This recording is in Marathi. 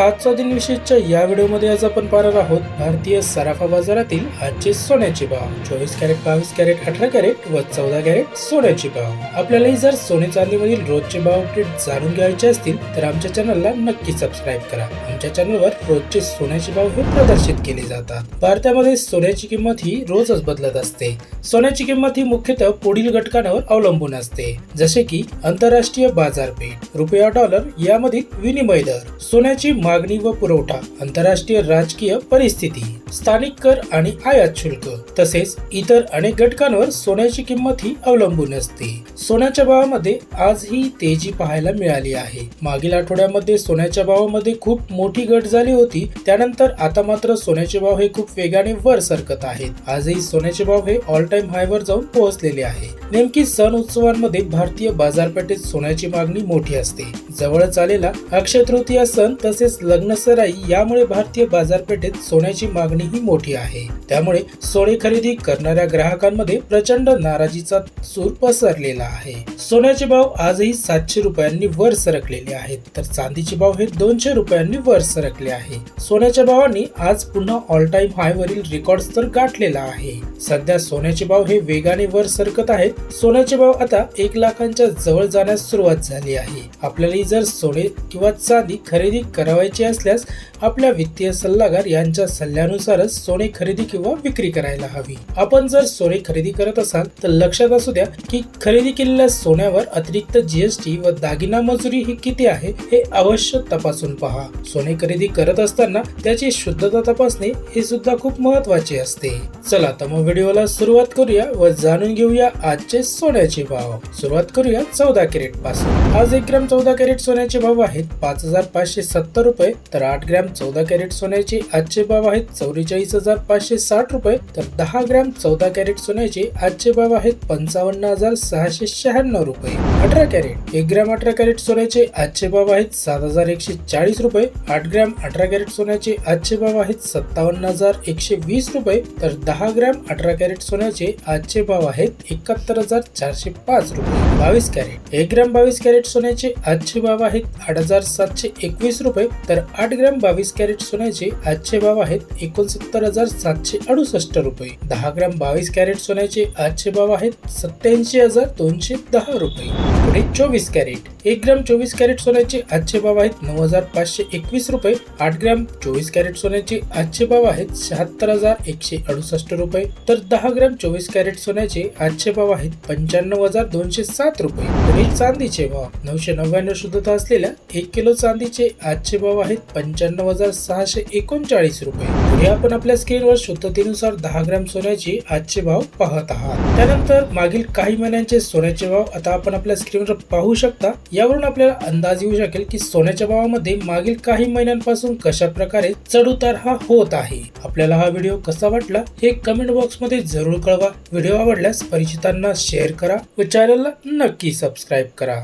आजचा दिन विशेषच्या या व्हिडिओमध्ये आज आपण पाहणार आहोत भारतीय सराफा बाजारातील आजचे सोन्याचे भाव. चोवीस कॅरेट बावीस कॅरेट अठरा कॅरेट व चौदा कॅरेट सोन्याचे भाव. आपल्यालाही जर सोने चांदीमधील रोजचे भाव अपडेट जाणून घ्यायचे असतील तर आमच्या चॅनलला नक्की सबस्क्राईब करा. आमच्या चॅनलवर रोजचे सोन्याचे भाव हे प्रदर्शित केले जातात. भारतामध्ये सोन्याची किंमत ही रोजच बदलत असते. सोन्याची किंमत ही मुख्यतः पुढील घटकांवर अवलंबून असते. जसे की आंतरराष्ट्रीय बाजारपेठ रुपया डॉलर यामधील विनिमय दर. सोन्याची मागणी व पुरवठा आंतरराष्ट्रीय राजकीय परिस्थिती स्थानिक कर आणि आयात शुल्क तसेच इतर अनेक घटकांवर सोन्याची किंमत ही अवलंबून असते. सोन्याच्या भावामध्ये आज ही तेजी पाहायला मिळाली आहे. मागील आठवड्यामध्ये सोन्याच्या भावामध्ये खूप मोठी घट झाली होती त्यानंतर आता मात्र सोन्याचे भाव हे खूप वेगाने वर सरकत आहेत. आजही सोन्याचे भाव हे ऑल टाइम हायवर जाऊन पोहोचलेले आहे. नेमकी सण उत्सवांमध्ये भारतीय बाजारपेठेत सोन्याची मागणी मोठी असते. जवळच आलेला अक्षय तृतीया सण तसेच लग्न सराई यामुळे भारतीय बाजारपेठेत सोन्याची मागणी ही मोठी आहे. त्यामुळे सोने खरेदी करणाऱ्या ग्राहकांमध्ये प्रचंड नाराजीचा सूर पसरलेला आहे. सोन्याचे भाव आजही सातशे रुपयांनी वर सरकलेले आहेत. तर चांदीचे भाव हे दोनशे रुपयांनी वर सरकले आहे. सोन्याच्या भावांनी आज पुन्हा ऑल टाइम हाय वरील रेकॉर्ड तर गाठलेला आहे. सध्या सोन्याचे भाव हे वेगाने वर सरकत आहेत. सोन्याचे भाव आता एक लाखांच्या जवळ जाण्यास सुरुवात झाली आहे. आपल्याला जर सोने किंवा चांदी खरेदी करावायची असल्यास आपल्या वित्तीय सल्लागार यांच्या सल्ल्यानुसारच सोने खरेदी किंवा विक्री करायला हवी. आपण जर सोने खरेदी करत असाल तर लक्षात असू द्या की खरेदी केलेल्या सोन्यावर अतिरिक्त जीएसटी व दागिना मजुरी ही किती आहे हे अवश्य तपासून पहा. सोने खरेदी करत असताना त्याची शुद्धता तपासणे हे सुद्धा खूप महत्त्वाचे असते. चला तर मग व्हिडिओला सुरुवात करूया व जाणून घेऊया आज आजचे सोन्याचे भाव. सुरुवात करूया चौदा कॅरेटपासून. आज एक ग्रॅम चौदा कॅरेट सोन्याचे भाव आहेत पाच हजार पाचशे सत्तर रुपये. तर आठ ग्रॅम चौदा कॅरेट सोन्याचे आजचे भाव आहेत चौवेचाळीस हजार पाचशे साठ रुपये. तर दहा ग्रॅम चौदा कॅरेट सोन्याचे आजचे भाव आहेत पंचावन्न हजार सहाशे शहाण्णव रुपये. अठरा कॅरेट. एक ग्रॅम अठरा कॅरेट सोन्याचे आजचे भाव आहेत सात हजार एकशे चाळीस रुपये. आठ ग्रॅम अठरा कॅरेट सोन्याचे आजचे भाव आहेत सत्तावन्न हजार एकशे वीस रुपये. तर दहा ग्रॅम अठरा कॅरेट सोन्याचे आजचे भाव आहेत एकाहत्तर हजार चारशे पाच रुपये बावीस कॅरेट. एक ग्रॅम बावीस कॅरेट सोन्याचे आजचे भाव आहेत आठ हजार सातशे एकवीस रुपये तर आठ ग्रॅम बावीस कॅरेट सोन्याचे आजचे भाव आहेत एकोणसत्तर हजार सातशे अडुसष्ट रुपये. दहा ग्रॅम बावीस कॅरेट सोन्याचे आजचे भाव आहेत सत्याऐंशी हजार दोनशे दहा रुपये. पुढे चोवीस कॅरेट. एक ग्रॅम चोवीस कॅरेट सोन्याचे आजचे भाव आहेत नऊ हजार पाचशे एकवीस रुपये आठ ग्रॅम चोवीस कॅरेट सोन्याचे आजचे भाव आहेत शहात्तर हजार एकशे अडुसष्ट रुपये तर दहा ग्रॅम चोवीस कॅरेट सोन्याचे आजचे भाव आहेत पंच्याण्णव हजार दोनशे सात रुपये. पुढे चांदीचे भाव. नऊशे नव्याण्णव शुद्धता असलेल्या एक किलो चांदीचे आजचे भाव आहेत पंच्याण्णव हजार सहाशे एकोणचाळीस रुपये. पुढे आपण आपल्या स्क्रीनवर शुद्धतेनुसार दहा ग्रॅम सोन्याचे आजचे भाव पाहत आहात. त्यानंतर मागील काही महिन्यांचे सोन्याचे भाव आता आपण आपल्या स्क्रीनवर पाहू शकता. यावरून आपल्याला अंदाज येऊ शकेल की सोन्याच्या भावामध्ये मागील काही महिन्यांपासून कशा प्रकारे चढउतार हा होत आहे. आपल्याला हा व्हिडिओ कसा वाटला हे कमेंट बॉक्समध्ये जरूर कळवा. व्हिडिओ आवडल्यास परिचितांना शेअर करा. व चॅनलला नक्की सबस्क्राईब करा.